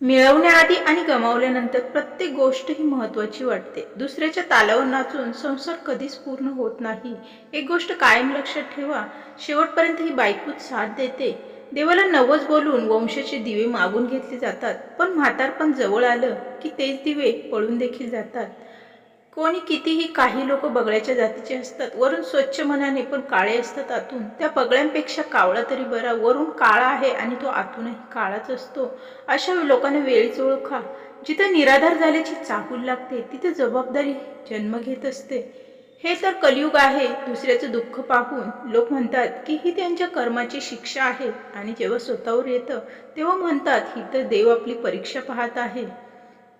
मिळवण्याआधी आणि गमावल्यानंतर प्रत्येक गोष्ट ही महत्वाची वाटते. दुसऱ्याच्या तालावर नाचून संसार कधीच पूर्ण होत नाही. एक गोष्ट कायम लक्षात ठेवा शेवटपर्यंत ही बायकूच साथ देते. देवाला नवज बोलून वंशाचे दिवे मागून घेतले जातात पण म्हातारपण जवळ आलं की तेच दिवे पळून देखील जातात. कोणी कितीही काही लोक बगळ्याच्या जातीचे असतात वरून स्वच्छ मनाने पण काळे असतात आतून. त्या बगळ्यांपेक्षा कावळा तरी बरा वरून काळा आहे आणि तो आतूनही काळाच असतो. अशा लोकांना वेळीच ओळखा. जिथे निराधार झाल्याची चाहूल लागते तिथे जबाबदारी जन्म घेत असते. हे तर कलियुग आहे दुसऱ्याचं दुःख पाहून. लोक म्हणतात की ही त्यांच्या कर्माची शिक्षा आहे आणि जेव्हा स्वतःवर येतं तेव्हा म्हणतात ही तर देव आपली परीक्षा पाहत आहे.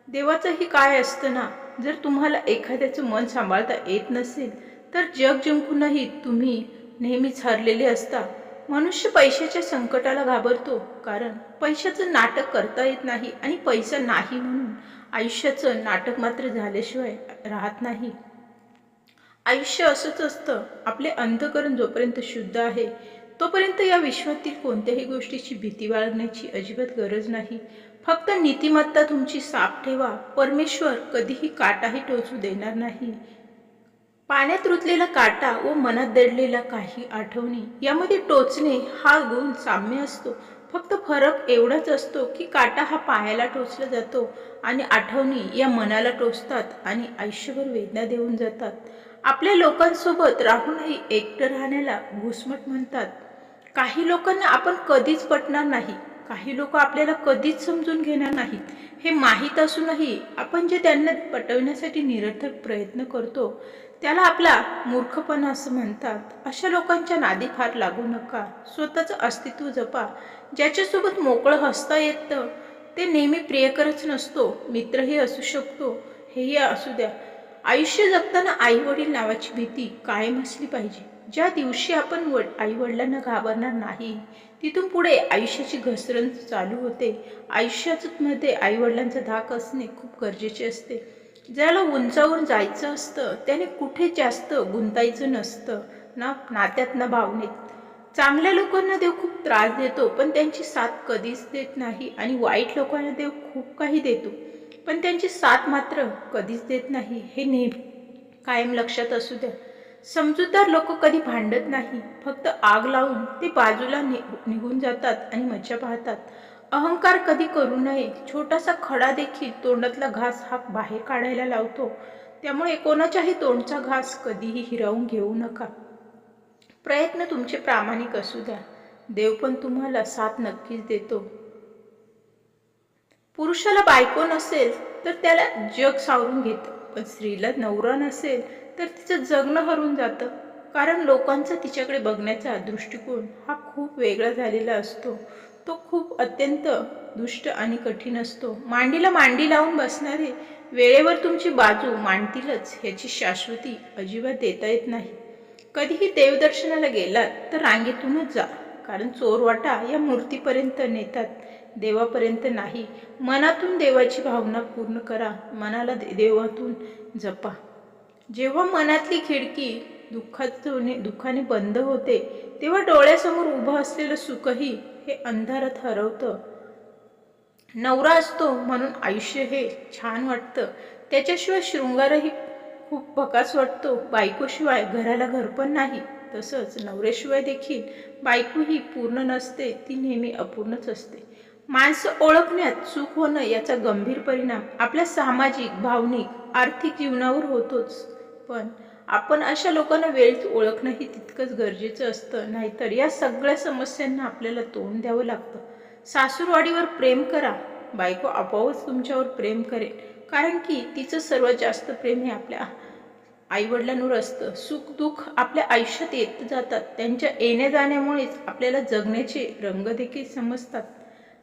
देवाचंही काय असतं ना? जर तुम्हाला एखाद्याचं मन सांभाळता येत नसेल तर जग जिंकूनही तुम्ही नेहमीच हरलेले असता. मनुष्य पैशाच्या संकटाला घाबरतो कारण पैशाचं नाटक करता येत नाही आणि पैसा नाही म्हणून आयुष्याचं नाटक मात्र झाल्याशिवाय राहत नाही. आयुष्य असंच असतं आपले अंतकरण जोपर्यंत शुद्ध आहे तोपर्यंत या विश्वातील कोणत्याही गोष्टीची भीती बाळगण्याची अजिबात गरज नाही. फक्त नीतिमत्ता तुमची साफ ठेवा. परमेश्वर कधीही काटाही टोचू देणार नाही. पाण्यात रुतलेला काटा व मनात दडलेला काही आठवणी यामध्ये टोचणे हा गुण साम्य असतो. फक्त फरक एवढाच असतो की काटा हा पायाला टोचला जातो आणि आठवणी या मनाला टोचतात आणि आयुष्यभर वेदना देऊन जातात. आपल्या लोकांसोबत राहूनही एकटं राहण्याला घुसमट म्हणतात. काही लोकांना आपण कधीच पटणार नाही. काही लोक आपल्याला कधीच समजून घेणार नाहीत. हे माहीत असूनही आपण जे त्यांना पटवण्यासाठी निरर्थक प्रयत्न करतो त्याला आपला मूर्खपणा असं म्हणतात. अशा लोकांच्या नादी फार लागू नका. स्वतःचं अस्तित्व जपा. ज्याच्यासोबत मोकळं हसता येतं ते नेहमी प्रियकरच नसतो मित्रही असू शकतो. हेही असू द्या. आयुष्य जगताना आई वडील नावाची भीती कायम असली पाहिजे. ज्या दिवशी आपण वड आई वडिलांना घाबरणार नाही तिथून पुढे आयुष्याची घसरण चालू होते. आयुष्याच मध्ये धाक असणे खूप गरजेचे असते. ज्याला उंचावून जायचं असतं त्याने कुठे जास्त गुंतायचं नसतं ना नात्यात ना भावनेत. चांगल्या लोकांना देव खूप त्रास देतो पण त्यांची साथ कधीच देत नाही आणि वाईट लोकांना देव खूप काही देतो. पण त्यांची साथ मात्र कधीच देत नाही. हे नेहमी कायम लक्षात असू द्या. समजूतदार लोक कधी भांडत नाही. फक्त आग लावून ते बाजूला निघून जातात आणि मज्जा पाहतात. अहंकार कधी करू नये. छोटासा खडा देखील तोंडातला घास हा बाहेर काढायला लावतो. त्यामुळे कोणाच्याही तोंडचा घास कधीही हिरावून घेऊ नका. प्रयत्न तुमचे प्रामाणिक असू द्या. देव पण तुम्हाला साथ नक्कीच देतो. पुरुषाला बायको नसेल तर त्याला जग सावरून घेतं पण स्त्रीला नवरा नसेल तर तिचं जगणं हरून जातं. कारण लोकांचा तिच्याकडे बघण्याचा दृष्टिकोन हा खूप वेगळा झालेला असतो. तो खूप अत्यंत दुष्ट आणि कठीण असतो. मांडीला मांडी लावून बसणारे वेळेवर तुमची बाजू मांडतीलच ह्याची शाश्वती अजिबात देता येत नाही. कधीही देवदर्शनाला गेलात तर रांगेतूनच जा. कारण चोरवाटा या मूर्तीपर्यंत नेतात. देवापर्यंत नाही. मनातून देवाची भावना पूर्ण करा. मनाला दे- देवातून जपा. जेव्हा मनातली खिडकी दुःखाने दुःखाने बंद होते तेव्हा डोळ्यासमोर उभं असलेलं सुखही हे अंधारात हरवतं. नवरा असतो म्हणून आयुष्य हे छान वाटतं. त्याच्याशिवाय शृंगारही खूप भकास वाटतो. बायकोशिवाय घराला घर पण नाही. तसंच नवऱ्याशिवाय देखील बायको ही पूर्ण नसते ती नेहमी अपूर्णच असते. माणसं ओळखण्यात चूक होणं याचा गंभीर परिणाम आपल्या सामाजिक भावनिक आर्थिक जीवनावर होतोच. पण आपण अशा लोकांना वेळीच ओळखणंही तितकंच गरजेचं असतं. नाहीतर या सगळ्या समस्यांना आपल्याला तोंड द्यावं लागतं. सासूरवाडीवर प्रेम करा. बायको आपोआपच तुमच्यावर प्रेम करेल. कारण की तिचं सर्वात जास्त प्रेम हे आपल्या आईवडिलांवर असतं. सुख दुःख आपल्या आयुष्यात येत जातात. त्यांच्या येण्या जाण्यामुळेच आपल्याला जगण्याचे रंग देखील समजतात.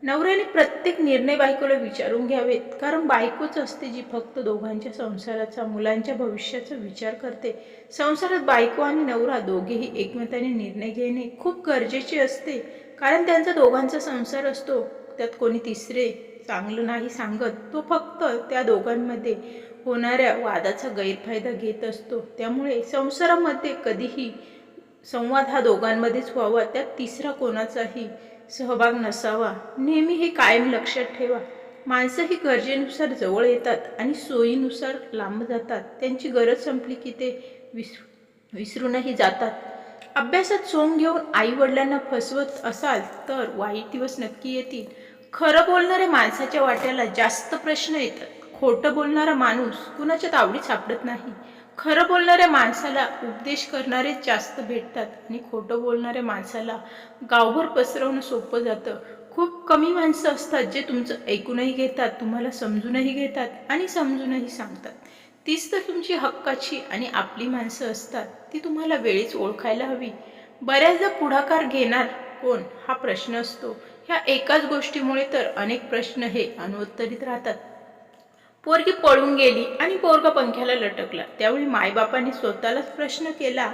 नवऱ्याने प्रत्येक निर्णय बायकोला विचारून घ्यावेत. कारण बायकोच असते जी फक्त दोघांच्या संसाराचा मुलांच्या भविष्याचा विचार करते. संसारात बायको आणि नवरा दोघेही एकमताने निर्णय घेणे खूप गरजेचे असते. कारण त्यांचा दोघांचा संसार असतो. त्यात कोणी तिसरे चांगलं नाही सांगत. तो फक्त त्या दोघांमध्ये होणाऱ्या वादाचा गैरफायदा घेत असतो. त्यामुळे संसारामध्ये कधीही संवाद हा दोघांमध्येच व्हावा. त्यात तिसरा कोणाचाही सहभाग नसावा. नेहमी हे कायम लक्षात ठेवा. माणसं ही गरजेनुसार जवळ येतात आणि सोयीनुसार लांब जातात. त्यांची गरज संपली की ते विसरू विसरूनही जातात. अभ्यासात सोंग घेऊन आई वडिलांना फसवत असाल तर वाईट दिवस नक्की येतील. खरं बोलणाऱ्या माणसाच्या वाट्याला जास्त प्रश्न येतात. खोटं बोलणारा माणूस कुणाच्या तावडीत सापडत नाही. खरं बोलणाऱ्या माणसाला उपदेश करणारे जास्त भेटतात आणि खोटं बोलणाऱ्या माणसाला गावभर पसरवणं सोपं जातं. खूप कमी माणसं असतात जे तुमचं ऐकूनही घेतात तुम्हाला समजूनही घेतात आणि समजूनही सांगतात. तीच तर तुमची हक्काची आणि आपली माणसं असतात ती तुम्हाला वेळीच ओळखायला हवी. बऱ्याचदा पुढाकार घेणार कोण? हा प्रश्न असतो. ह्या एकाच गोष्टीमुळे तर अनेक प्रश्न हे अनुत्तरित राहतात. पोरगी पळून गेली आणि पोरगा पंख्याला लटकला. त्यावेळी मायबापाने स्वतःलाच प्रश्न केला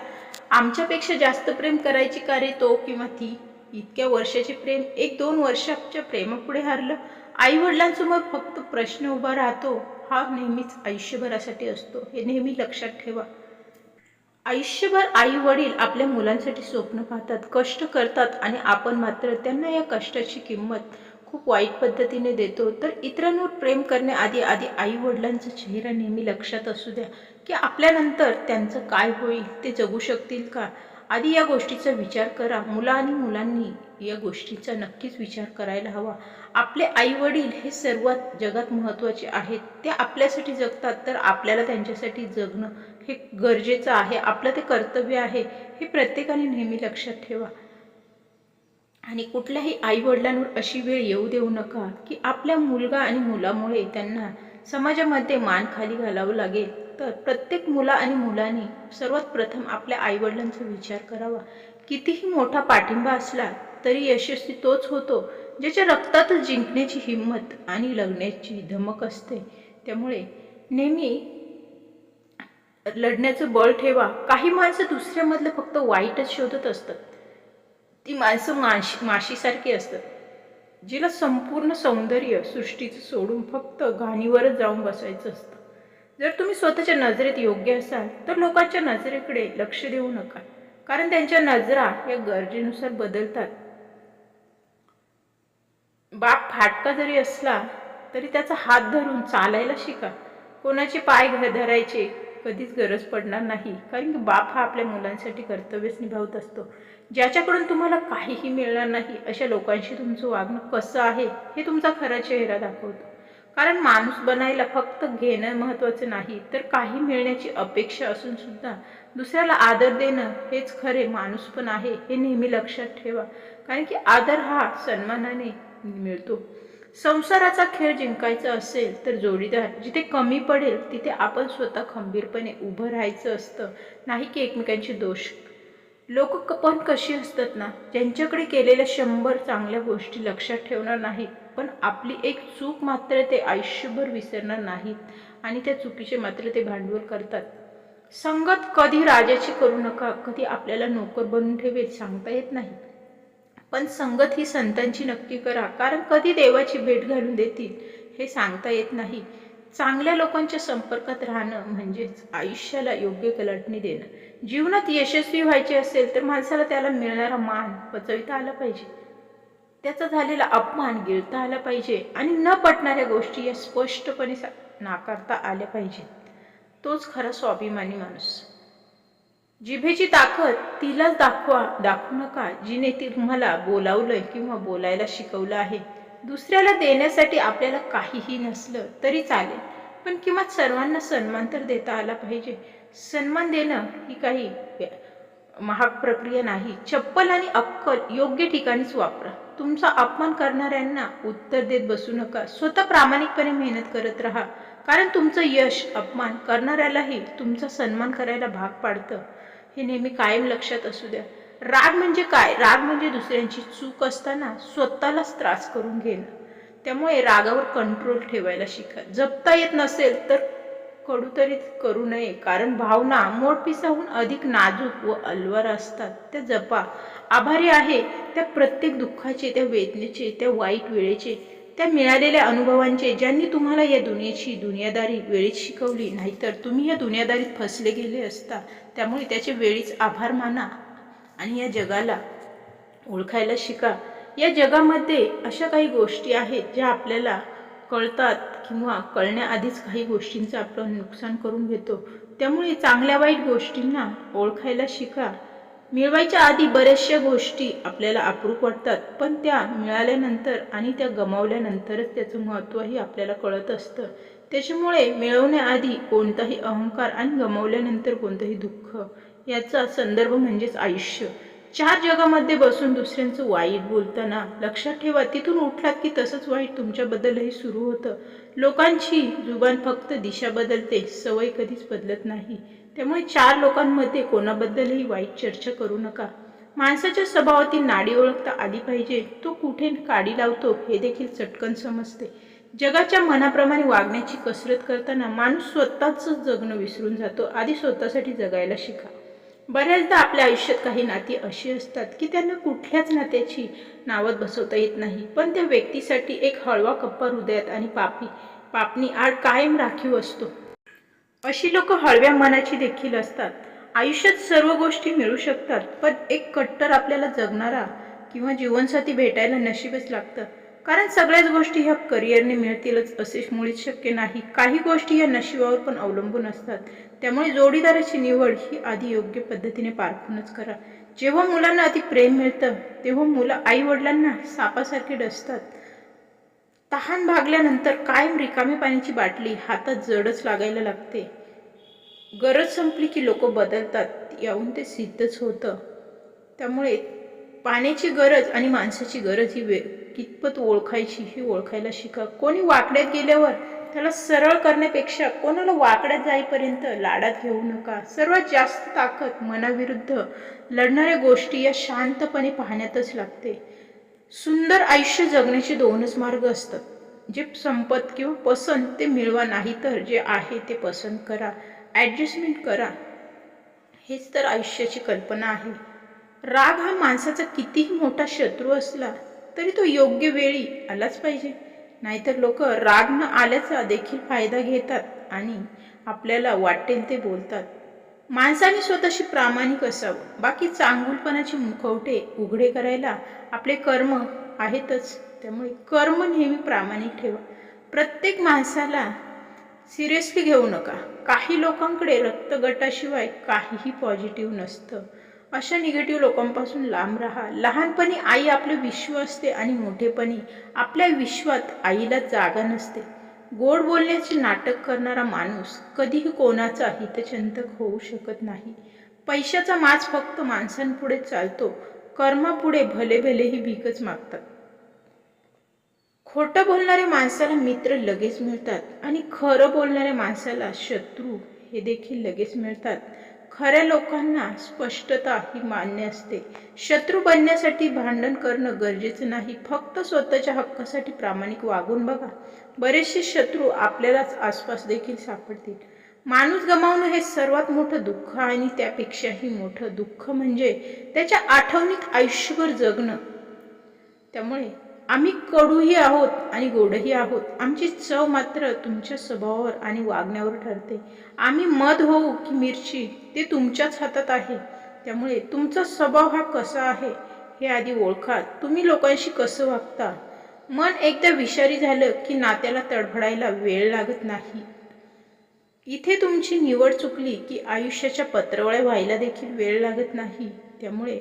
आमच्यापेक्षा जास्त प्रेम करायची का रे तो किंवा ती? इतक्या वर्षाचे प्रेम एक दोन वर्षाच्या प्रेमापुढे हरलं. आई वडिलांसमोर फक्त प्रश्न उभा राहतो. हा नेहमीच आयुष्यभरासाठी असतो. हे नेहमी लक्षात ठेवा. आयुष्यभर आई वडील आपल्या मुलांसाठी स्वप्न पाहतात कष्ट करतात आणि आपण मात्र त्यांना या कष्टाची किंमत खूप वाईट पद्धतीने देतो. तर इतरांवर प्रेम करण्याआधी आधी आई वडिलांचा चेहरा नेहमी लक्षात असू द्या की आपल्यानंतर त्यांचं काय होईल ते जगू शकतील का? आधी या गोष्टीचा विचार करा. मुला आणि मुलांनी या गोष्टीचा नक्कीच विचार करायला हवा. आपले आई वडील हे सर्वात जगात महत्त्वाचे आहेत. ते आपल्यासाठी जगतात तर आपल्याला त्यांच्यासाठी जगणं हे गरजेचं आहे. आपलं ते कर्तव्य आहे. हे प्रत्येकाने नेहमी लक्षात ठेवा. आणि कुठल्याही आईवडिलांवर अशी वेळ येऊ देऊ नका की आपल्या मुलगा आणि मुलामुळे त्यांना समाजामध्ये मान खाली घालावं लागेल. तर प्रत्येक मुला आणि मुलांनी सर्वात प्रथम आपल्या आईवडिलांचा विचार करावा. कितीही मोठा पाठिंबा असला तरी यशस्वी तोच होतो ज्याच्या रक्तातच जिंकण्याची हिंमत आणि लढण्याची धमक असते. त्यामुळे नेहमी लढण्याचं बळ ठेवा. काही माणसं दुसऱ्यामधलं फक्त वाईटच शोधत असतात. ती माणसं माशी माशीसारखी असतात. जिला संपूर्ण सौंदर्य सृष्टीचं सोडून फक्त घाणीवरच जाऊन बसायचं असतं. जर तुम्ही स्वतःच्या नजरेत योग्य असाल तर लोकांच्या नजरेकडे लक्ष देऊ नका. कारण त्यांच्या नजरा या गरजेनुसार बदलतात. बाप फाटका जरी असला तरी त्याचा हात धरून चालायला शिका. कोणाचे पाय घ- धरायचे कधीच गरज पडणार नाही. कारण की बाप हा आपल्या मुलांसाठी कर्तव्यच निभावत असतो. ज्याच्याकडून तुम्हाला काहीही मिळणार नाही अशा लोकांशी तुमचं वागणं कसं आहे हे तुमचा खरा चेहरा दाखवतो. कारण माणूस बनायला फक्त घेणं महत्त्वाचं नाही तर काही मिळण्याची अपेक्षा असून सुद्धा दुसऱ्याला आदर देणं हेच खरे माणूस पण आहे हे नेहमी लक्षात ठेवा. कारण की आदर हा सन्मानाने मिळतो. संसाराचा खेळ जिंकायचा असेल तर जोडीदार जिथे कमी पडेल तिथे आपण स्वतः खंबीरपणे उभं राहायचं असतं नाही की एकमेकांचे दोष लोक पण कशी असतात ना ज्यांच्याकडे केलेल्या शंभर चांगल्या गोष्टी लक्षात ठेवणार नाहीत पण आपली एक चूक मात्र ते आयुष्यभर विसरणार नाहीत आणि त्या चुकीचे मात्र ते भांडवल करतात. संगत कधी राजाची करू नका कधी आपल्याला नोकर बनून ठेवेल सांगता येत नाही. पण संगत ही संतांची नक्की करा कारण कधी देवाची भेट घालून देतील हे सांगता येत नाही. चांगल्या लोकांच्या संपर्कात राहणं म्हणजेच आयुष्याला योग्य कलटणी देणं. जीवनात यशस्वी व्हायचे असेल तर माणसाला त्याला मिळणारा मान पचविता आला पाहिजे. त्याचा झालेला अपमान गिळता आला पाहिजे आणि न पटणाऱ्या गोष्टी या स्पष्टपणे नाकारता आल्या पाहिजेत. तोच खरा स्वाभिमानी माणूस. जिभेची ताकद तिलाच दाखवा दाखवू नका जिने ती तुम्हाला बोलावलंय किंवा बोलायला शिकवलं आहे. दुसऱ्याला देण्यासाठी आपल्याला काहीही नसलं तरी चालेल. पण किंवा सर्वांना सन्मान तर देता आला पाहिजे. सन्मान देणं ही काही महाग प्रक्रिया नाही. चप्पल आणि अक्कल योग्य ठिकाणीच वापरा. तुमचा अपमान करणाऱ्यांना उत्तर देत बसू नका. स्वतः प्रामाणिकपणे मेहनत करत राहा. कारण तुमचं यश अपमान करणाऱ्यालाही तुमचा सन्मान करायला भाग पाडतं. हे नेहमी कायम लक्षात असू द्या. राग म्हणजे काय? राग म्हणजे दुसऱ्यांची चूक असताना स्वतःलाच त्रास करून घेणं. त्यामुळे रागावर कंट्रोल ठेवायला शिका. जपता येत नसेल तर कडू तरी करू नये. कारण भावना मोठपिसाहून अधिक नाजूक व अलवार असतात. त्या जपा. आभारी आहे त्या प्रत्येक दुःखाचे त्या वेदनेचे त्या वाईट वेळेचे त्या मिळालेल्या अनुभवांचे ज्यांनी तुम्हाला या दुनियेची दुनियादारी वेळीच शिकवली नाहीतर तुम्ही या दुनियादारीत फसले गेले असता. त्यामुळे त्याचे वेळीच आभार माना. आणि या जगाला ओळखायला शिका. या जगामध्ये अशा काही गोष्टी आहेत ज्या आपल्याला कळतात किंवा कळण्याआधीच काही गोष्टींचं आपण नुकसान करून घेतो. त्यामुळे चांगल्या वाईट गोष्टींना ओळखायला शिका. मिळवायच्या आधी बऱ्याचशा गोष्टी आपल्याला अप्रूप वाटतात पण त्या मिळाल्यानंतर आणि त्या गमावल्यानंतरच त्याचं महत्त्वही आपल्याला कळत असतं. त्याच्यामुळे मिळवण्याआधी कोणताही अहंकार आणि गमावल्यानंतर कोणतंही दुःख याचा संदर्भ म्हणजेच आयुष्य. चार जगामध्ये बसून दुसऱ्यांचं वाईट बोलताना लक्षात ठेवा तिथून उठलात की तसंच वाईट तुमच्याबद्दलही सुरू होतं. लोकांची जुबान फक्त दिशा बदलते सवय कधीच बदलत नाही. त्यामुळे चार लोकांमध्ये कोणाबद्दलही वाईट चर्चा करू नका. माणसाच्या स्वभावातील नाडी ओळखता आली पाहिजे. तो कुठे काडी लावतो हे देखील चटकन समजते. जगाच्या मनाप्रमाणे वागण्याची कसरत करताना माणूस स्वतःच जगणं विसरून जातो. आधी स्वतःसाठी जगायला शिका. बऱ्याचदा आपल्या आयुष्यात काही नाती अशी असतात की त्यांना कुठल्याच नात्याची नावत बसवता येत नाही. पण त्या व्यक्तीसाठी एक हळवा कप्पा हृदयात आणि पापी पापणी आड कायम राखीव असतो. अशी लोक हळव्या मनाची देखील असतात. आयुष्यात सर्व गोष्टी मिळू शकतात पण एक कट्टर आपल्याला जगणारा किंवा जीवनसाथी भेटायला नशीबच लागतं. कारण सगळ्याच गोष्टी ह्या करिअरने मिळतीलच असे मुळीच शक्य नाही. काही गोष्टी या नशिबावर पण अवलंबून असतात. त्यामुळे जोडीदाराची निवड ही आधी योग्य पद्धतीने पारखूनच करा. जेव्हा मुलांना अति प्रेम मिळतं तेव्हा मुलं आई वडिलांना सापासारखे डसतात. तहान भागल्यानंतर कायम रिकामी पाण्याची बाटली हातात जडच लागायला लागते. गरज संपली की लोक बदलतात याहून ते सिद्धच होतं. त्यामुळे पाण्याची गरज आणि माणसाची गरज ही वे कितपत ओळखायची ही ओळखायला शिका. कोणी वाकड्यात गेल्यावर त्याला सरळ करण्यापेक्षा कोणाला वाकड्यात जाईपर्यंत लाडात घेऊ नका. सर्वात जास्त ताकद मनाविरुद्ध लढणाऱ्या गोष्टी या शांतपणे पाहण्यातच लागते. सुंदर आयुष्य जगण्याचे दोनच मार्ग असतात. जे संपत किंवा पसंत ते मिळवा नाही तर जे आहे ते पसंत करा. ॲडजस्टमेंट करा. हेच तर आयुष्याची कल्पना आहे. राग हा माणसाचा कितीही मोठा शत्रू असला तरी तो योग्य वेळी आलाच पाहिजे. नाहीतर लोक राग न आल्याचा देखील फायदा घेतात आणि आपल्याला वाटेल ते बोलतात. माणसाने स्वतःशी प्रामाणिक असावं. बाकी चांगुलपणाचे मुखवटे उघडे करायला आपले कर्म आहेतच. त्यामुळे कर्म नेहमी प्रामाणिक ठेवा. प्रत्येक माणसाला सिरियसली घेऊ नका. काही लोकांकडे रक्तगटाशिवाय काहीही पॉझिटिव्ह नसतं. अशा निगेटिव्ह लोकांपासून लांब राहा. लहानपणी आई आपले विश्व असते आणि मोठेपणी आपल्या विश्वात आईला जागा नसते. गोड बोलण्याचे नाटक करणारा माणूस कधीही कोणाचा हितचिंतक होऊ शकत नाही. पैशाचा माज फक्त माणसांपुढे चालतो. कर्मापुढे भले भलेही भीकच मागतात. खोटं बोलणाऱ्या माणसाला मित्र लगेच मिळतात आणि खरं बोलणाऱ्या माणसाला शत्रू हे देखील लगेच मिळतात. खऱ्या लोकांना स्पष्टता ही मान्य असते. शत्रू बनण्यासाठी भांडण करणं गरजेचं नाही. फक्त स्वतःच्या हक्कासाठी प्रामाणिक वागून बघा. बरेचसे शत्रू आपल्यालाच आसपास देखील सापडतील. माणूस गमावणं हे सर्वात मोठं दुःख आणि त्यापेक्षाही मोठं दुःख म्हणजे त्याच्या आठवणीत आयुष्यभर जगणं. त्यामुळे आम्ही कडूही आहोत आणि गोडही आहोत. आमची चव मात्र तुमच्या स्वभावावर आणि वागण्यावर ठरते. आम्ही मध होऊ की मिरची ते तुमच्याच हातात आहे. त्यामुळे तुमचा स्वभाव हा कसा आहे हे आधी ओळखा तुम्ही लोकांशी कसं वागता? मन एकदा विषारी झालं की नात्याला तडफडायला वेळ लागत नाही. इथे तुमची निवड चुकली की आयुष्याच्या पत्रवळ्या व्हायला देखील वेळ लागत नाही. त्यामुळे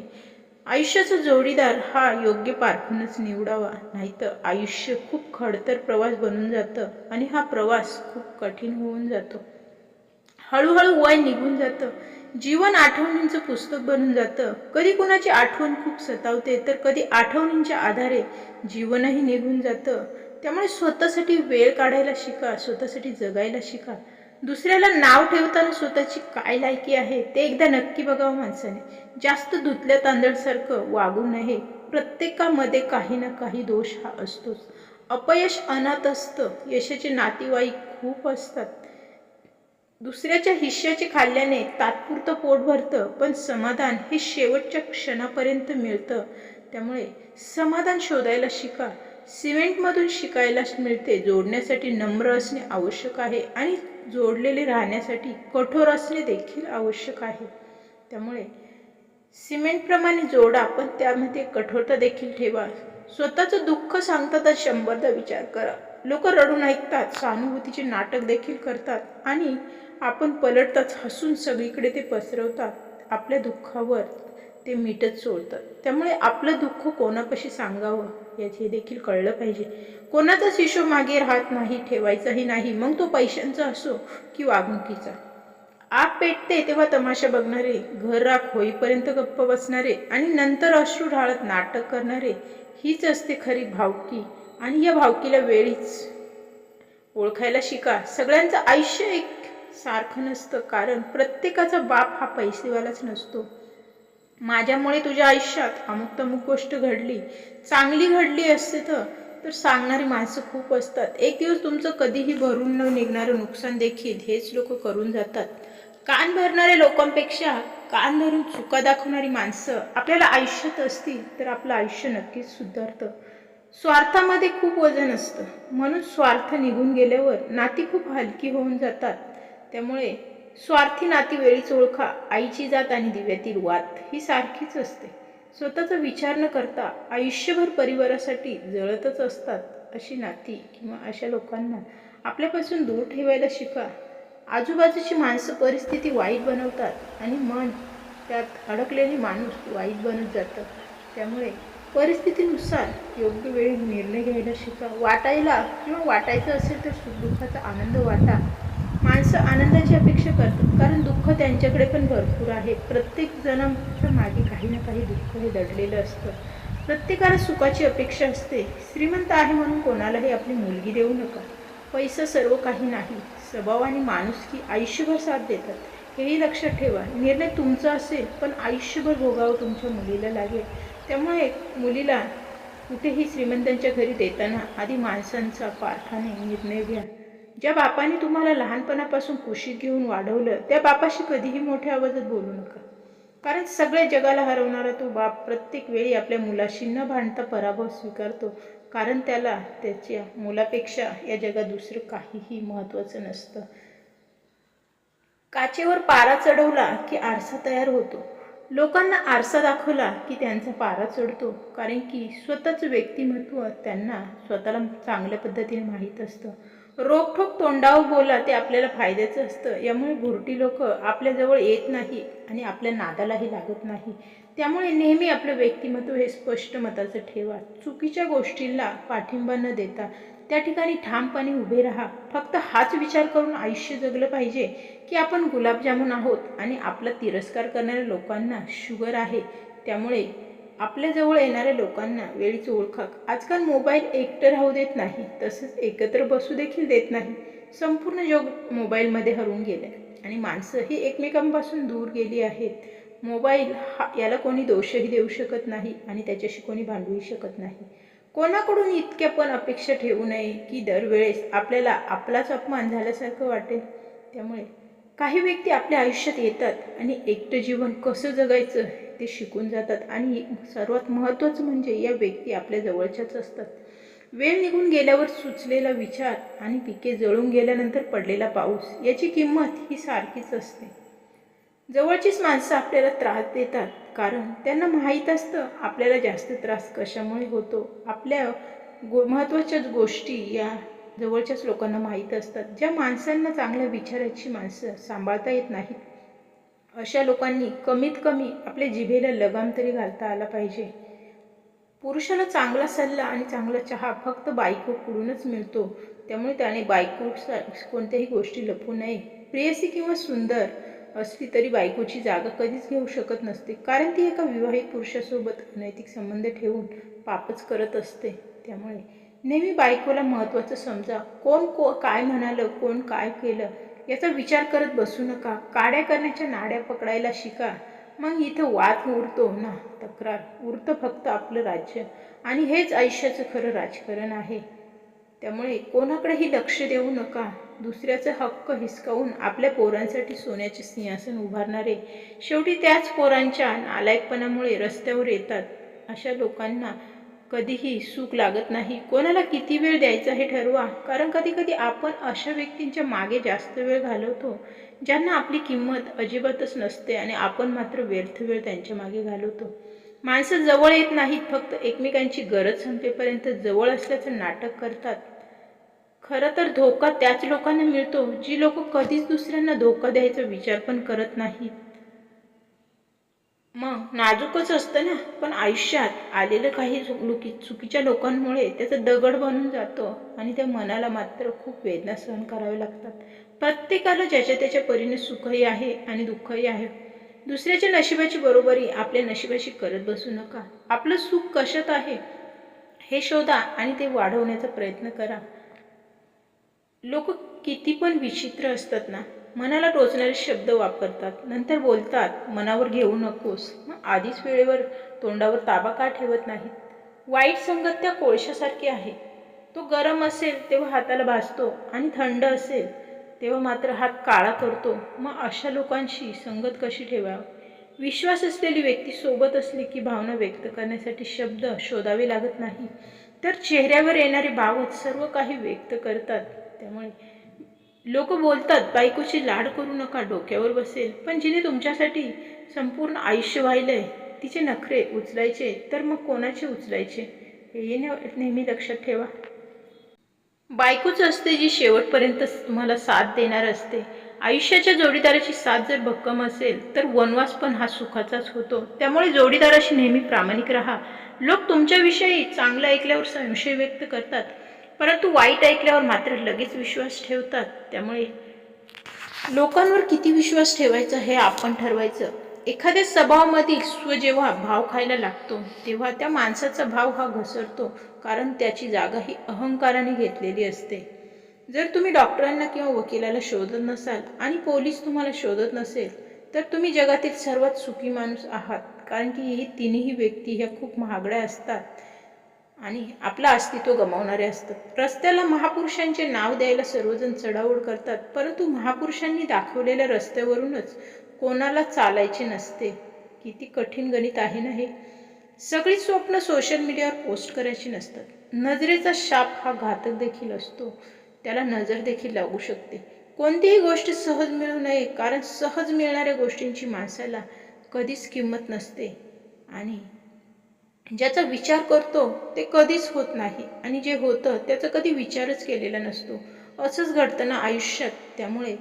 आयुष्याचा जोडीदार हा योग्य पारखूनच निवडावा. नाहीतर आयुष्य खूप खडतर प्रवास बनून जातं आणि हा प्रवास खूप कठीण होऊन जातो. हळूहळू वय निघून जातं. जीवन आठवणींचं पुस्तक बनून जातं. कधी कुणाची आठवण खूप सतावते तर कधी आठवणींच्या आधारे जीवनही निघून जातं. त्यामुळे स्वतःसाठी वेळ काढायला शिका स्वतःसाठी जगायला शिका. दुसऱ्याला नाव ठेवताना स्वतःची काय लायकी आहे ते एकदा नक्की बघावं माणसाने. जास्त धुतल्या तांदळासारखं वागू नये. प्रत्येकामध्ये काही ना काही दोष हा असतोच. अपयश अनाथ असतं. यशाचे नातेवाईक खूप असतात. दुसऱ्याच्या हिश्श्याचे खाल्ल्याने तात्पुरतं पोट भरतं पण समाधान हे शेवटच्या क्षणापर्यंत मिळतं. त्यामुळे समाधान शोधायला शिका. सिमेंटमधून शिकायला मिळते. जोडण्यासाठी नम्र असणे आवश्यक आहे आणि जोडलेले राहण्यासाठी कठोर असणे देखील आवश्यक आहे. त्यामुळे सिमेंटप्रमाणे जोडा पण त्यामध्ये कठोरता देखील ठेवा. स्वतःचं दुःख सांगता तर शंभरदा विचार करा. लोक रडून ऐकतात सहानुभूतीचे नाटक देखील करतात आणि आपण पलटताच हसून सगळीकडे ते पसरवतात आपल्या दुःखावर ते मीठच सोडतात. त्यामुळे आपलं दुःख कोणापाशी सांगावं याचे देखील कळलं पाहिजे. कोणाचाच हिशोब मागे राहत नाही ठेवायचाही नाही. मग तो पैशांचा असो की वागणुकीचा. आग पेटते तेव्हा तमाशा बघणारे घर राख होईपर्यंत गप्प बसणारे आणि नंतर अश्रू ढाळत नाटक करणारे हीच असते खरी भावकी. आणि या भावकीला वेळीच ओळखायला शिका. सगळ्यांचं आयुष्य एक सारखं नसतं. कारण प्रत्येकाचा बाप हा पैसेवालाच नसतो. माझ्यामुळे तुझ्या आयुष्यात अमुक तमुक गोष्ट घडली. चांगली घडली असते तर तर सांगणारी माणसं खूप असतात. एक दिवस तुमचं कधीही भरून न निघणारं नुकसान देखील हेच लोक करून जातात. कान भरणाऱ्या लोकांपेक्षा कान धरून चुका दाखवणारी माणसं आपल्याला आयुष्यात असतील तर आपलं आयुष्य नक्कीच सुधारतं. स्वार्थामध्ये खूप वजन असतं. म्हणून स्वार्थ निघून गेल्यावर नाती खूप हलकी होऊन जातात. त्यामुळे स्वार्थी नाती वेळीच ओळखा आईची जात आणि दिव्यातील वात ही सारखीच असते. स्वतःचा विचार न करता आयुष्यभर परिवारासाठी जळतच असतात अशी नाती किंवा अशा लोकांना आपल्यापासून दूर ठेवायला शिका. आजूबाजूची माणसं परिस्थिती वाईट बनवतात आणि मन त्यात अडकलेले माणूस वाईट बनत जातं. त्यामुळे परिस्थितीनुसार योग्य वेळी निर्णय घ्यायला शिका. वाटायला किंवा वाटायचं असेल तर सुखदुःखाचा आनंद वाटा. माणसं आनंदाची अपेक्षा करतात. कारण दुःख त्यांच्याकडे पण भरपूर आहे. प्रत्येक जणांच्या मागे काही ना काही दुःख हे दडलेलं असतं. प्रत्येकाला सुखाची अपेक्षा असते. श्रीमंत आहे म्हणून कोणालाही आपली मुलगी देऊ नका. पैसा सर्व काही नाही. स्वभाव आणि माणुसकी आयुष्यभर साथ देतात. हेही लक्षात ठेवा. निर्णय तुमचा असेल पण आयुष्यभर भोगावं तुमच्या मुलीला लागेल. त्यामुळे मुलीला कुठेही श्रीमंतांच्या घरी देताना आधी माणसांचा पारखाने निर्णय घ्या. ज्या बापाने तुम्हाला लहानपणापासून कुशीत घेऊन वाढवलं त्या बापाशी कधीही मोठ्या आवाजात बोलू नका. कारण सगळ्या जगाला हरवणारा तो बाप प्रत्येक वेळी आपल्या मुलाशी न भांडता पराभव स्वीकारतो. कारण त्याला त्याच्या मुलापेक्षा या जगात दुसरं काहीही महत्त्वाचं नसतं. काचेवर पारा चढवला की आरसा तयार होतो. लोकांना आरसा दाखवला की त्यांचा पारा चढतो. कारण की स्वतःचं व्यक्तिमत्व त्यांना स्वतःला चांगल्या पद्धतीने माहीत असतं. रोखोक तोंडावर बोला ते आपल्याला फायद्याचं असतं. यामुळे भुरटी लोक आपल्याजवळ येत नाही आणि आपल्या नादालाही लागत नाही. त्यामुळे नेहमी आपलं व्यक्तिमत्व हे स्पष्ट मताचं ठेवा. चुकीच्या गोष्टींना पाठिंबा न देता त्या ठिकाणी ठामपणे उभे राहा. फक्त हाच विचार करून आयुष्य जगलं पाहिजे की आपण गुलाबजामुन आहोत आणि आपला तिरस्कार करणाऱ्या लोकांना शुगर आहे. त्यामुळे आपल्याजवळ येणाऱ्या लोकांना वेळीच ओळखा आजकाल मोबाईल एकटं राहू देत नाही तसंच एकत्र बसू देखील देत नाही. संपूर्ण जग मोबाईलमध्ये हरवून गेलं आणि माणसं ही एकमेकांपासून दूर गेली आहेत. मोबाईल हा याला कोणी दोषही देऊ शकत नाही आणि त्याच्याशी कोणी भांडूही शकत नाही. कोणाकडून इतक्या पण अपेक्षा ठेवू नये की दरवेळेस आपल्याला आपलाच अपमान झाल्यासारखं वाटेल? त्यामुळे काही व्यक्ती आपल्या आयुष्यात येतात आणि एकटं जीवन कसं जगायचं ते शिकून जातात. आणि सर्वात महत्त्वाचं म्हणजे या व्यक्ती आपल्या जवळच्याच असतात. वेळ निघून गेल्यावर सुचलेला विचार आणि पिके जळून गेल्यानंतर पडलेला पाऊस याची किंमत ही सारखीच असते. जवळचीच माणसं आपल्याला त्रास देतात कारण त्यांना माहीत असतं आपल्याला जास्त त्रास कशामुळे होतो. आपल्या गो महत्त्वाच्याच गोष्टी या जवळच्याच लोकांना माहीत असतात. ज्या माणसांना चांगल्या विचाराची माणसं सांभाळता येत नाहीत अशा लोकांनी कमीत कमी आपल्या जिभेला लगाम तरी घालता आला पाहिजे. पुरुषाला चांगला सल्ला आणि चांगला चहा फक्त बायकोकडूनच मिळतो. त्यामुळे त्याने बायको कोणत्याही गोष्टी लपवू नये. प्रेयसी किंवा सुंदर असली तरी बायकोची जागा कधीच घेऊ शकत नसते. कारण ती एका विवाहित पुरुषासोबत अनैतिक संबंध ठेवून पापच करत असते. त्यामुळे नेहमी बायकोला महत्त्वाचं समजा कोण को काय म्हणालं कोण काय केलं याचा विचार करत बसू नका. काड्या करण्याच्या नाड्या पकडायला शिका. मग इथं वाद उरतो ना? तक्रार. उरतं फक्त आपलं राज्य. आणि हेच आयुष्याचं खरं राजकारण आहे. त्यामुळे कोणाकडेही लक्ष देऊ नका. दुसऱ्याचा हक्क हिसकावून आपल्या पोरांसाठी सोन्याचे सिंहासन उभारणारे शेवटी त्याच पोरांच्या नालायकपणामुळे रस्त्यावर येतात अशा लोकांना कधीही सुख लागत नाही. कोणाला किती वेळ द्यायचा हे ठरवा. कारण कधी कधी आपण अशा व्यक्तींच्या मागे जास्त वेळ घालवतो ज्यांना आपली किंमत अजिबातच नसते आणि आपण मात्र व्यर्थ वेळ त्यांच्या मागे घालवतो. माणसं जवळ येत नाहीत फक्त एकमेकांची गरज संपेपर्यंत जवळ असल्याचं नाटक करतात. खरं तर धोका त्याच लोकांना मिळतो जी लोक कधीच दुसऱ्यांना धोका द्यायचा विचार पण करत नाहीत. मग नाजूकच असतं ना. पण आयुष्यात आलेलं काही चुकी चुकीच्या लोकांमुळे त्याचा दगड बनून जातो आणि त्या मनाला मात्र खूप वेदना सहन करावे लागतात. प्रत्येकाला ज्याच्या त्याच्या परीने सुखही आहे आणि दुःखही आहे. दुसऱ्याच्या नशिबाची बरोबरी आपल्या नशिबाशी करत बसू नका. आपलं सुख कशात आहे? हे शोधा आणि ते वाढवण्याचा प्रयत्न करा. लोक किती पण विचित्र असतात ना मनाला टोचणारे शब्द वापरतात. नंतर बोलतात मनावर घेऊ नकोस. मग आधीच वेळेवर तोंडावर ताबा का ठेवत नाहीत? वाईट संगत त्या कोळशासारखी आहे. तो गरम असेल तेव्हा हाताला भाजतो आणि थंड असेल तेव्हा मात्र हात काळा करतो. मग अशा लोकांशी संगत कशी ठेवावी? विश्वास असलेली व्यक्ती सोबत असली की भावना व्यक्त करण्यासाठी शब्द शोधावे लागत नाही. तर चेहऱ्यावर येणारे भावच सर्व काही व्यक्त करतात. त्यामुळे लोक बोलतात बायकोची लाड करू नका डोक्यावर बसेल. पण जिने तुमच्यासाठी संपूर्ण आयुष्य वाहिलंय तिचे नखरे उचलायचे तर मग कोणाचे उचलायचे? हे नेहमी लक्षात ठेवा. बायकोच असते जी शेवटपर्यंत तुम्हाला साथ देणार असते. आयुष्याच्या जोडीदाराची साथ जर भक्कम असेल तर वनवास पण हा सुखाचाच होतो. त्यामुळे जोडीदाराशी नेहमी प्रामाणिक राहा. लोक तुमच्याविषयी चांगलं ऐकल्यावर संशय व्यक्त करतात. परंतु वाईट ऐकल्यावर मात्र लगेच विश्वास ठेवतात. त्यामुळे लोकांवर किती विश्वास ठेवायचा हे आपण ठरवायचं. एखाद्या स्वभावामध्ये स्व जेव्हा भाव खायला लागतो तेव्हा त्या माणसाचा भाव हा घसरतो कारण त्याची जागा ही अहंकाराने घेतलेली असते. जर तुम्ही डॉक्टरांना किंवा वकिलाला शोधत नसाल आणि पोलीस तुम्हाला शोधत नसेल तर तुम्ही जगातील सर्वात सुखी माणूस आहात कारण की ही तिन्ही व्यक्ती ह्या खूप महागड्या असतात. आणि आपलं अस्तित्व गमावणारे असतात. रस्त्याला महापुरुषांचे नाव द्यायला सर्वजण चढाओढ करतात परंतु महापुरुषांनी दाखवलेल्या रस्त्यावरूनच कोणाला चालायचे नसते. किती कठीण गणित आहे ना हे? सगळी स्वप्न सोशल मीडियावर पोस्ट करायची नसतात. नजरेचा शाप हा घातक देखील असतो. त्याला नजर देखील लागू शकते. कोणतीही गोष्ट सहज मिळू नये कारण सहज मिळणाऱ्या गोष्टींची माणसाला कधीच किंमत नसते. आणि ज्याचा विचार करतो ते कधीच होत नाही. आणि जे होतं त्याचा कधी विचारच केलेला नसतो. असंच घडतं ना आयुष्यात. त्यामुळे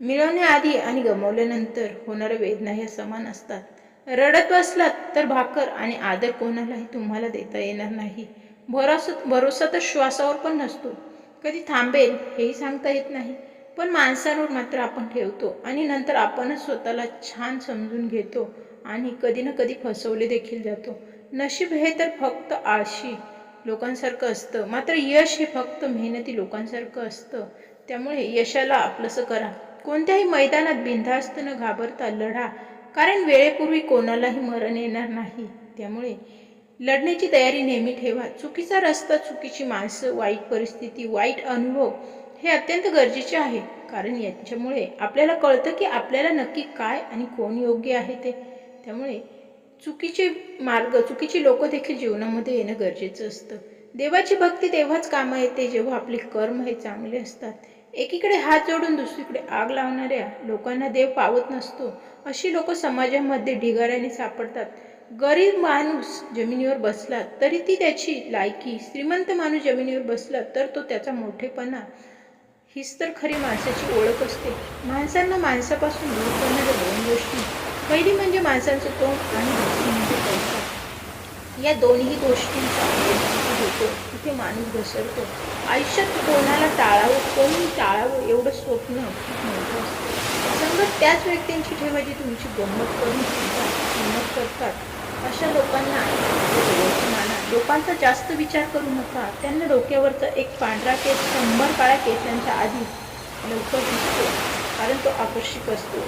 मिळवण्याआधी आणि गमावल्यानंतर होणाऱ्या वेदना ह्या समान असतात. रडत बसलात तर भाकर आणि आदर कोणालाही तुम्हाला देता येणार नाही. भरोसा भरोसा तर श्वासावर पण नसतो. कधी थांबेल हेही सांगता येत नाही. पण माणसांवर मात्र आपण ठेवतो आणि नंतर आपणच स्वतःला छान समजून घेतो आणि कधी ना कधी फसवले देखील जातो. नशीब हे तर फक्त आळशी लोकांसारखं असतं. मात्र यश हे फक्त मेहनती लोकांसारखं असतं. त्यामुळे यशाला आपलंसं करा. कोणत्याही मैदानात बिनधास्त न घाबरता लढा. कारण वेळेपूर्वी कोणालाही मरण येणार नाही. त्यामुळे लढण्याची तयारी नेहमी ठेवा. चुकीचा रस्ता चुकीची माणसं वाईट परिस्थिती वाईट अनुभव हे अत्यंत गरजेचे आहे. कारण याच्यामुळे आपल्याला कळतं की आपल्याला नक्की काय आणि कोण योग्य आहे ते. त्यामुळे चुकीचे मार्ग चुकीची लोक देखील जीवनामध्ये येणं गरजेचं असतं. देवाची भक्ती तेव्हाच कामं येते जेव्हा आपले कर्म हे चांगले असतात. एकीकडे हात जोडून दुसरीकडे आग लावणाऱ्या लोकांना देव पावत नसतो अशी लोक समाजामध्ये ढिगाऱ्याने सापडतात. गरीब माणूस जमिनीवर बसला तरी ती त्याची लायकी श्रीमंत माणूस जमिनीवर बसला तर तो त्याचा मोठेपणा. हीच तर खरी माणसाची ओळख असते. माणसांना माणसापासून दूर करणाऱ्या दोन गोष्टी पहिली म्हणजे माणसांचं तोंड आणि दुसरी म्हणजे पैसा. या दोन्ही गोष्टींचा होतो. तिथे माणूस घसरतो. आयुष्यात कोणाला टाळावं कोणी टाळावं एवढं स्वप्न खूप मोठं असतं. संगत त्याच व्यक्तींची ठेवा जी तुमची गंमत करून सुद्धा किंमत करतात. अशा लोकांना माना लोकांचा जास्त विचार करू नका. त्यांना डोक्यावरचा एक पांढरा केस शंभर काळ्या केसांच्या आधी लवकर दिसतो. कारण तो आकर्षक असतो.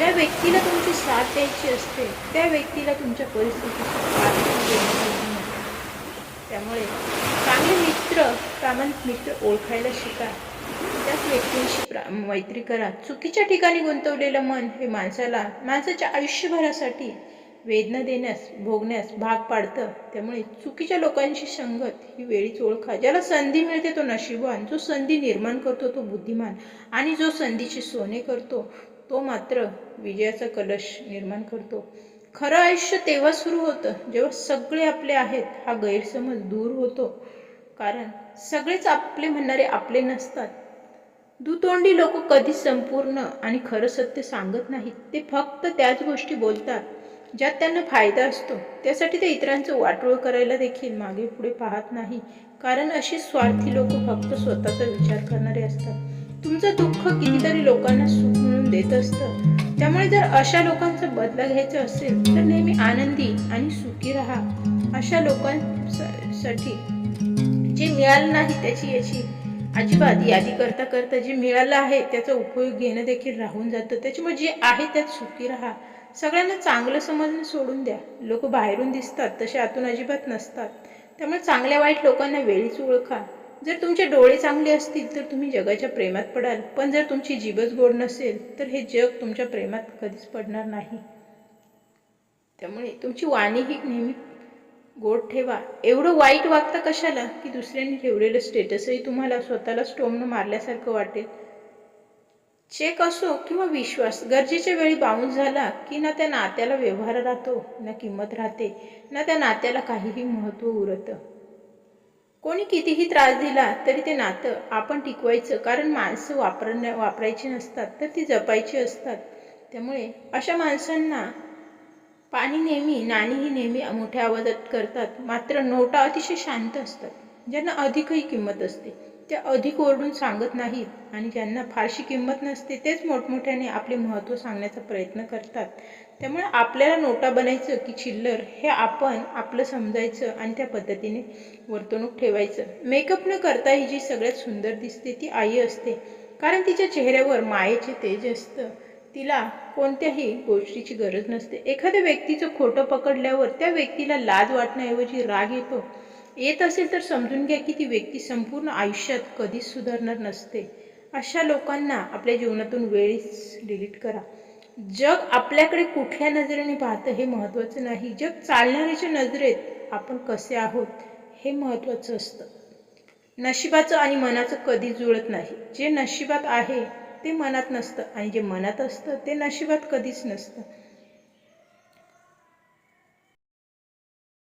ज्या व्यक्तीला तुमची साथ द्यायची असते त्या व्यक्तीला तुमच्या परिस्थितीची त्यामुळे चांगले मित्र प्रामाणिक मित्र ओळखायला शिका. त्याच व्यक्तींशी प्रा मैत्री करा. चुकीच्या ठिकाणी गुंतवलेलं मन हे माणसाला माणसाच्या आयुष्यभरासाठी वेदना देण्यास भोगण्यास भाग पाडतं. त्यामुळे चुकीच्या लोकांची संगत ही वेळीच ओळखा. ज्याला संधी मिळते तो नशिबवान. जो संधी निर्माण करतो तो बुद्धिमान. आणि जो संधीची सोने करतो तो मात्र विजयाचा कलश निर्माण करतो. खरं आयुष्य तेव्हा सुरू होतं जेव्हा सगळे आपले आहेत हा गैरसमज दूर होतो. कारण सगळेच आपले म्हणणारे आपले नसतात. दुतोंडी लोक कधी संपूर्ण आणि खरं सत्य सांगत नाहीत. ते फक्त त्याच गोष्टी बोलतात ज्यात त्यांना फायदा असतो. त्यासाठी ते इतरांचं वाटोळ करायला देखील मागे पुढे पाहत नाही. कारण अशी स्वार्थी लोक फक्त स्वतःचा विचार करणारे असतात. तुमचं दुःख कितीतरी लोकांना सुख मिळवून देत असतं. त्यामुळे जर अशा लोकांचा बदला घ्यायचा असेल तर नेहमी आनंदी आणि सुखी राहा. अशा लोकांसाठी जे मिळालं नाही त्याची याची अजिबात यादी करता करता जे मिळालं आहे त्याचा उपयोग घेणं देखील राहून जातं. त्याच्यामुळे जे आहे त्यात सुखी राहा. सगळ्यांना चांगलं समजणं सोडून द्या. लोक बाहेरून दिसतात तसे आतून अजिबात नसतात. त्यामुळे चांगल्या वाईट लोकांना वेळीच ओळखा. जर तुमचे डोळे चांगले असतील तर तुम्ही जगाच्या प्रेमात पडाल. पण जर तुमची जीभच गोड नसेल तर हे जग तुमच्या प्रेमात कधीच पडणार नाही. त्यामुळे तुमची वाणी ही नेहमी गोड ठेवा. एवढं वाईट वागता कशाला? की दुसऱ्यांनी ठेवलेलं स्टेटसही तुम्हाला स्वतःला स्टोमनं मारल्यासारखं वाटेल. चेक असो किंवा विश्वास गरजेच्या वेळी बाउन्स झाला की ना त्या नात्याला व्यवहार राहतो ना किंमत राहते ना त्या नात्याला काहीही महत्त्व उरतं. कोणी कितीही त्रास दिला तरी ते नातं आपण टिकवायचं कारण माणसं वापरण्या वापरायची नसतात तर ती जपायची असतात. त्यामुळे अशा माणसांना पाणी नेहमी नाणीही नेहमी मोठ्या आवाजात करतात. मात्र नोटा अतिशय शांत असतात ज्यांना अधिकही किंमत असते. त्या अधिक ओरडून सांगत नाहीत आणि ज्यांना फारशी किंमत नसते तेच मोठमोठ्याने आपले महत्त्व सांगण्याचा प्रयत्न करतात. त्यामुळे आपल्याला नोटा बनायचं की चिल्लर हे आपण आपलं समजायचं आणि त्या पद्धतीने वर्तणूक ठेवायचं. मेकअप न करता ही जी सगळ्यात सुंदर दिसते ती आई असते. कारण तिच्या चेहऱ्यावर मायेचे तेज असतं. तिला कोणत्याही गोष्टीची गरज नसते. एखाद्या व्यक्तीचं खोटं पकडल्यावर त्या व्यक्तीला लाज वाटण्याऐवजी राग येतो. येत असेल तर समजून घ्या की ती व्यक्ती संपूर्ण आयुष्यात कधीच सुधारणार नसते. अशा लोकांना आपल्या जीवनातून वेळीच डिलीट करा. जग आपल्याकडे कुठल्या नजरेने पाहतं हे महत्त्वाचं नाही. जग चालणाऱ्याच्या नजरेत आपण कसे आहोत हे महत्त्वाचं असतं. नशिबाचं आणि मनाचं कधी जुळत नाही. जे नशिबात आहे ते मनात नसतं आणि जे मनात असतं ते नशिबात कधीच नसतं.